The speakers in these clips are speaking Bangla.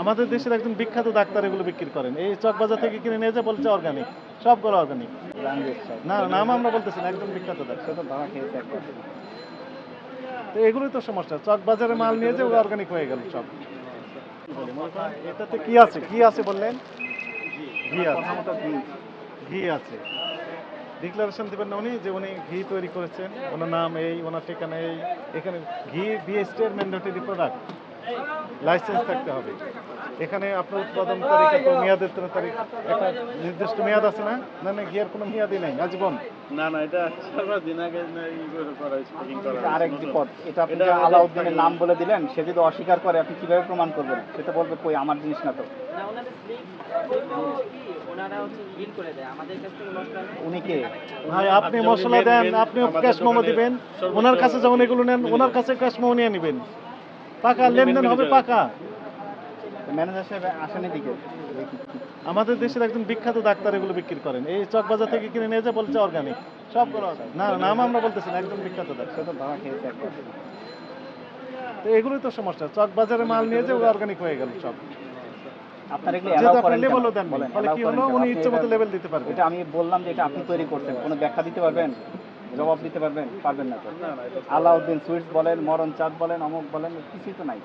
আমাদের দেশের একজন বিখ্যাত ডাক্তার এগুলো বিক্রি করেন। এই চকবাজার থেকে কিনে নিয়ে যে বলছে অর্গানিক সবগুলো অর্গানিক না নাম আমরা বলতেছি না একদম বিখ্যাত ডাক্তার। তো এগুলোই তো সমস্যা। চকবাজারে মাল নিয়ে যে অর্গানিক হয়ে গেল সব। এটাতে কি আছে? কি আছে বললেন? ঘি আছে। ঘি ঘি আছে। ডিক্লারেশন দিবেন না উনি যে উনি ঘি তৈরি করেছেন। ওনার নাম এই ওনার ঠিকানা এই। এখানে ঘি বিএসটি এর ম্যান্ডেটরি প্রোডাক্ট লাইসেন্স থাকতে হবে। এখানে আপনার উৎপাদন তারিখ মেয়াদের তারিখ একটা নির্দিষ্ট মেয়াদ আছে না? না না গিয়ার কোনো মেয়াদই নাই আজীবন? না না এটা সারা দিন আগে না ই করে করা হয়েছে করা এটা আরেক। বিপদ এটা আপনি আলাউদ্দিনের নাম বলে দিলেন সে যদি অস্বীকার করে আপনি কীভাবে প্রমাণ করবেন? সেটা বলবে কই আমার জিনিস না তো। না ওনাদের স্লিপ ওনারা হচ্ছে বিল করে দেয় আমাদের কাছ থেকে লস করে উনি কে? ভাই আপনি মশলা দেন আপনিও ক্যাশ মোমো দিবেন। ওনার কাছে যেমন এগুলো নেন ওনার কাছে ক্যাশ মোমো নিয়ে নেবেন। পাকা লেনদেন হবে পাকা। ম্যানেজার সাহেব আসেন এদিকে। আমাদের দেশের একজন বিখ্যাত ডাক্তার এগুলো বিক্রি করেন। এই চকবাজার থেকে কিনে নিয়ে যে বলছে অর্গানিক সবগুলো না নাম আমরা বলতেছি না একদম বিখ্যাত ডাক্তার। তো ধরা খেয়েছে একবার তো এগুলোই তো সমস্যা। চকবাজারে মাল নিয়ে যে অর্গানিক হয়ে গেল সব। আমি বললাম যে এটা আপনি তৈরি করছেন। কোনো ব্যাখ্যা দিতে পারবেন? জবাব দিতে পারবেন? পারবেন না তো। আলাউদ্দিন সুইটস বলেন মরণ চাঁদ বলেন অমুক বলেন কিছুই তো নাই।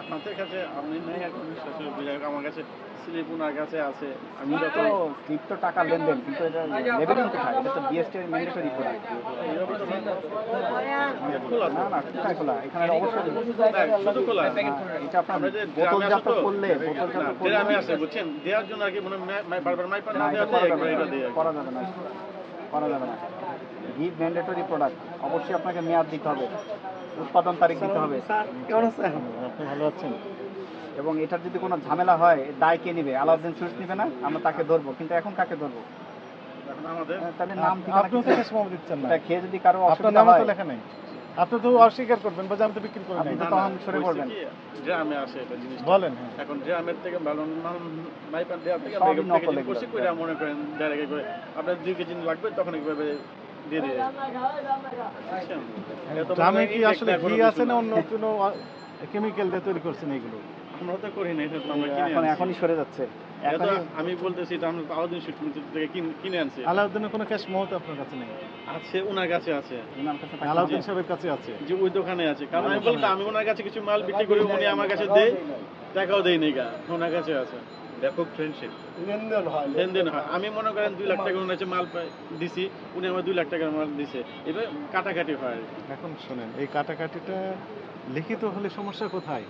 আপনাদের কাছে আপনি নেই এখন আমার কাছে স্লিপ ওনার কাছে আছে। আমি যত তো টাকা লেনদেন কিন্তু এটা লেভেলিং কোথায়? এটা তো বিএসটি এর ম্যান্ডেটরি প্রোডাক্ট না না কোথায় খোলা? এখানে অবশ্যই শুধু খোলা। হ্যাঁ, এটা আপনার যে বোতলজাত করলে বোতলজাত করলে গ্রামে আসে বুঝছেন? দেওয়ার জন্য আর কি মনে হয় বারবার মাই পানি না দেওয়া যায় একবার এটা দিয়ে করা যাবে না। করা যাবে না। ঘি ম্যান্ডেটরি প্রোডাক্ট অবশ্যই আপনাকে মেয়াদ দিতে হবে। উৎপাদন তারিখ দিতে হবে। আপনি ভালো আছেন? এবং এটার যদি কোনো ঝামেলা হয় দায় কে নিবে? আলাউদ্দিন সুইটস নিবে না? আমরা তাকে ধরবো। কিন্তু এখন কাকে ধরবো? এখন আমাদের হ্যাঁ, তাহলে নাম ঠিকানা আপনিও তো কিছু ক্যাশ মোমো দিচ্ছেন না। খেয়ে যদি কারও আপনার অসুবিধা হয় লেখা নেই। আপনি তো অস্বীকার করবেন বা আমি তো বিক্রি করি আপনি নাই। তো না, তখন সরে পড়বেন। কি, আসে এটা জিনিস। বলেন হ্যাঁ। এখন থেকে ভালো থেকে। করছি মনে করেন ডাইরেক্ট আপনার দুই কেজি লাগবে তখন এইভাবে দিয়ে দিয়ে বুঝছেন? এত গ্রামে কি আসলে ঘি আছে না অন্য কোনো কেমিক্যাল দিয়ে তৈরি করছেন এগুলো আমরা তো করি না এটা তো আমরা কিনে এখন এখনই সরে যাচ্ছে। এটা আমি বলতেছি এটা আমরা আলাদিন শুট থেকে কিনে আনছি। আলাউদ্দিনের কোনো ক্যাশ মোমো আপনার কাছে নেই? আছে ওনার কাছে আছে। ওনার কাছে আলাউদ্দিন সাহেবের কাছে আছে? যে ওই দোকানে আছে। কারণ আমি বলতাম আমি ওনার কাছে কিছু মাল বিক্রি করি উনি আমার কাছে দেয় টাকাও দেয় নি গা। ওনার কাছে আছে। ব্যাপক ফ্রেন্ডশিপ লেনদেন হয় আমি মনে করেন দুই লাখ টাকা ওনার মাল দিছি উনি আমার দুই লাখ টাকার মাল দিছে। এবার কাটাকাটি হয় এখন শোনেন এই কাটাকাটিটা লিখিত হলে সমস্যা কোথায়?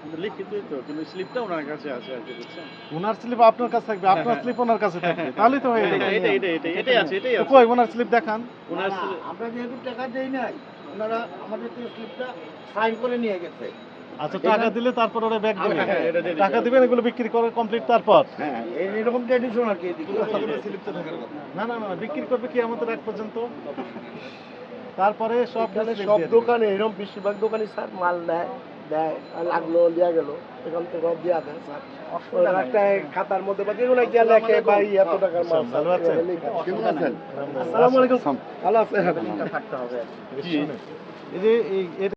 কিন্তু লিখিতই তো কিন্তু স্লিপটা ওনার কাছে আছে আর কি বুঝছেন? ওনার স্লিপ আপনার কাছে থাকবে আপনার স্লিপ ওনার কাছে থাকবে। তাহলেই তো হয়ে এটা এটা এটা এটা এটাই আছে এটাই আছে কই ওনার স্লিপ দেখান। ওনার আমরা যেহেতু টাকা দেই নাই ওনারা আমাদের থেকে স্লিপটা সাইন করে নিয়ে গেছে। আচ্ছা টাকা দিলে তারপর ওরা ব্যাগ দেবে। হ্যাঁ, দিবে। টাকা দিবেন এগুলো বিক্রি করে কমপ্লিট তারপর? হ্যাঁ এরকম ট্রেডিশন আর কি এদিকে। না না না বিক্রি করবে কি আমাদের এক পর্যন্ত? তারপরে সব সব দোকানে এরকম বেশিরভাগ দোকানে স্যার মাল দেয়। দেয় লাগল দেওয়া গেল। এখান থেকে দেওয়া দেয় স্যার। একটা খাতার মধ্যে বা যেগুলো গিয়ে লেখে ভাই এত টাকার মাল ভালো আছেন? অসুবিধা নাই। আসসালামু আলাইকুম। ভালো আছেন? লিঙ্কটা থাকতে হবে। এই যে এই-